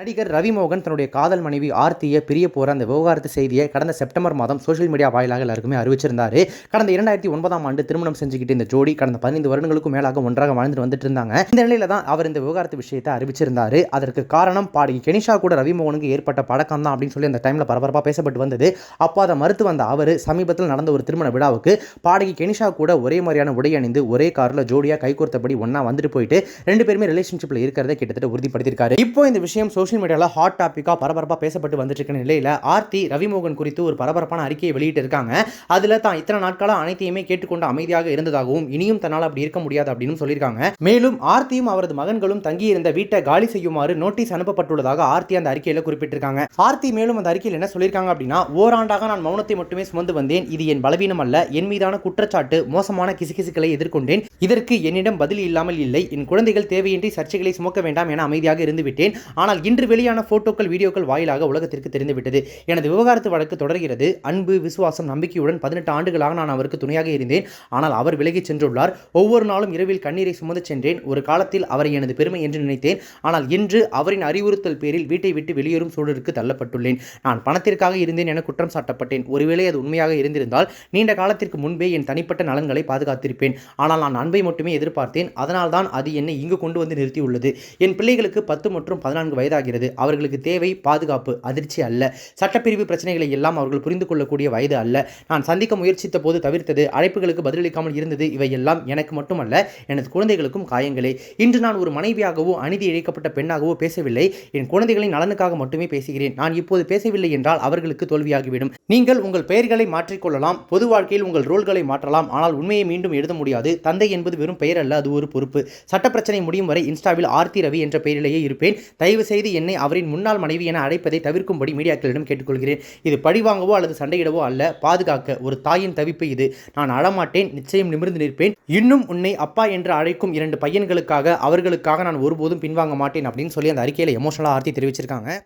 நடிகர் ரவிமோகன் தன்னுடைய காதல் மனைவி ஆர்த்தியை பிரிய போகிற அந்த விவகாரத்து செய்தியை கடந்த செப்டம்பர் மாதம் சோஷியல் மீடியா வாயிலாக எல்லாருக்குமே அறிவிச்சிருந்தார். கடந்த இரண்டாயிரத்தி ஒன்பதாம் ஆண்டு திருமணம் செஞ்சுக்கிட்டு இந்த ஜோடி கடந்த பதினைந்து வருடங்களுக்கும் மேலாக ஒன்றாக வாழ்ந்துட்டு வந்துட்டு இருந்தாங்க. இந்த நிலையில தான் அவர் இந்த விவகாரத்து விஷயத்தை அறிவிச்சிருந்தார். அதற்கு காரணம் பாடகி கெனிஷா கூட ரவிமோகனுக்கு ஏற்பட்ட பழக்கம் தான் அப்படின்னு சொல்லி அந்த டைம்ல பரபரப்பாக பேசப்பட்டு வந்தது. அப்போ அதை மறுத்து வந்த அவர் சமீபத்தில் நடந்த ஒரு திருமண விழாவுக்கு பாடகி கெனிஷா கூட ஒரே மாதிரியான உடை அணிந்து ஒரே காரில் ஜோடியாக கைகோர்த்தபடி ஒன்றா வந்துட்டு போயிட்டு ரெண்டு பேருமே ரிலேஷன்ஷிப்பில் இருக்கிறத கிட்டத்தட்ட உறுதிப்படுத்தியிருக்காரு. இப்போ இந்த விஷயம் சோஷியல் மீடியாவில் ஹாட் டாப்பிக்காக பரபரப்பாக பேசப்பட்டு வந்துட்டு நிலையில் ஆர்த்தி ரவிமோகன் குறித்து ஒரு பரபரப்பான அறிக்கையை வெளியிட்டு இருக்காங்க. அதில் தான் இத்தனை நாட்களாக அனைத்தையுமே கேட்டுக்கொண்டு அமைதியாக இருந்ததாகவும் இனியும் தன்னால் அப்படி இருக்க முடியாது அப்படின்னு சொல்லியிருக்காங்க. மேலும் ஆர்த்தியும் அவரது மகன்களும் தங்கியிருந்த வீட்டை காலி செய்யுமாறு நோட்டீஸ் அனுப்பப்பட்டுள்ளதாக ஆர்த்தி அந்த அறிக்கையில் குறிப்பிட்டிருக்காங்க. ஆர்த்தி மேலும் அந்த அறிக்கையில் என்ன சொல்லியிருக்காங்க அப்படின்னா ஓராண்டாக நான் மௌனத்தை மட்டுமே சுமந்து வந்தேன். இது என் பலவீனம் அல்ல. என் மீதான குற்றச்சாட்டு மோசமான கிசுகிசுக்களை எதிர்கொண்டேன். இதற்கு என்னிடம் பதில் இல்லாமல் இல்லை. என் குழந்தைகள் தேவையின்றி சர்ச்சைகளை சுமக்க வேண்டாம் என அமைதியாக இருந்துவிட்டேன். ஆனால் இன்று வெளியான போட்டோக்கள் வீடியோக்கள் வாயிலாக உலகத்திற்கு தெரிந்துவிட்டது. எனது விவகாரத்து வழக்கு தொடர்கிறது. அன்பு விசுவாசம் நம்பிக்கையுடன் பதினெட்டு ஆண்டுகளாக நான் அவருக்கு துணையாக இருந்தேன். ஆனால் அவர் விலகிச் சென்றுள்ளார். ஒவ்வொரு நாளும் இரவில் கண்ணீரை சுமந்து சென்றேன். ஒரு காலத்தில் அவரை எனது பெருமை என்று நினைத்தேன். ஆனால் இன்று அவரின் அறிவுறுத்தல் பேரில் வீட்டை விட்டு வெளியேறும் சூழலுக்கு தள்ளப்பட்டுள்ளேன். நான் பணத்திற்காக இருந்தேன் என குற்றம் சாட்டப்பட்டேன். ஒருவேளை அது உண்மையாக இருந்திருந்தால் நீண்ட காலத்திற்கு முன்பே என் தனிப்பட்ட நலன்களை பாதுகாத்திருப்பேன். ஆனால் நான் அன்பை மட்டுமே எதிர்பார்த்தேன். அதனால்தான் அது என்னை இங்கு கொண்டு வந்து நிறுத்தியுள்ளது. என் பிள்ளைகளுக்கு பத்து மற்றும் பதினான்கு வயதாக வயதாகிறது அவர்களுக்கு தேவை பாதுகாப்பு அதிர்ச்சி அல்ல. சட்டப்பிரிவு பிரச்சனைகளை எல்லாம் அவர்கள் புரிந்து கொள்ளக்கூடிய வயது அல்ல. நான் சந்திக்க முயற்சித்த போது தவிர்த்தது அழைப்புகளுக்கு பதிலளிக்காமல் இருந்தது இவையெல்லாம் எனக்கு மட்டுமல்ல எனது குழந்தைகளுக்கும் காயங்களே. இன்று நான் ஒரு மனைவியாகவோ அநீதி இழைக்கப்பட்ட பெண்ணாகவோ பேசவில்லை. என் குழந்தைகளின் நலனுக்காக மட்டுமே பேசுகிறேன். நான் இப்போது பேசவில்லை என்றால் அவர்களுக்கு தோல்வியாகிவிடும். நீங்கள் உங்கள் பெயர்களை மாற்றிக்கொள்ளலாம் பொது வாழ்க்கையில் உங்கள் ரோல்களை மாற்றலாம். ஆனால் உண்மையை மீண்டும் எழுத முடியாது. தந்தை என்பது வெறும் பெயர் அல்ல அது ஒரு பொறுப்பு. சட்ட பிரச்சனை முடியும் வரை இன்ஸ்டாவில் ஆர்த்தி ரவி என்ற பெயரிலேயே இருப்பேன். தயவு செய்து என்னை அவரின் முன்னாள் மனைவி என அழைப்பதை தவிர்க்கும்படி மீடியாக்களிடம் கேட்டுக்கொள்கிறேன். இது பழிவாங்கவோ அல்லது சண்டையிடவோ அல்ல பாதுகாக்க ஒரு தாயின் தவிப்பு இது. நான் அழமாட்டேன் நிச்சயம் நிமிர்ந்து நிற்பேன். இன்னும் உன்னை அப்பா என்று அழைக்கும் இரண்டு பையன்களுக்காக அவர்களுக்காக நான் ஒருபோதும் பின்வாங்க மாட்டேன் அப்படின்னு சொல்லி அந்த அறிக்கையில் எமோஷனலாக ஆர்த்தி தெரிவிச்சிருக்காங்க.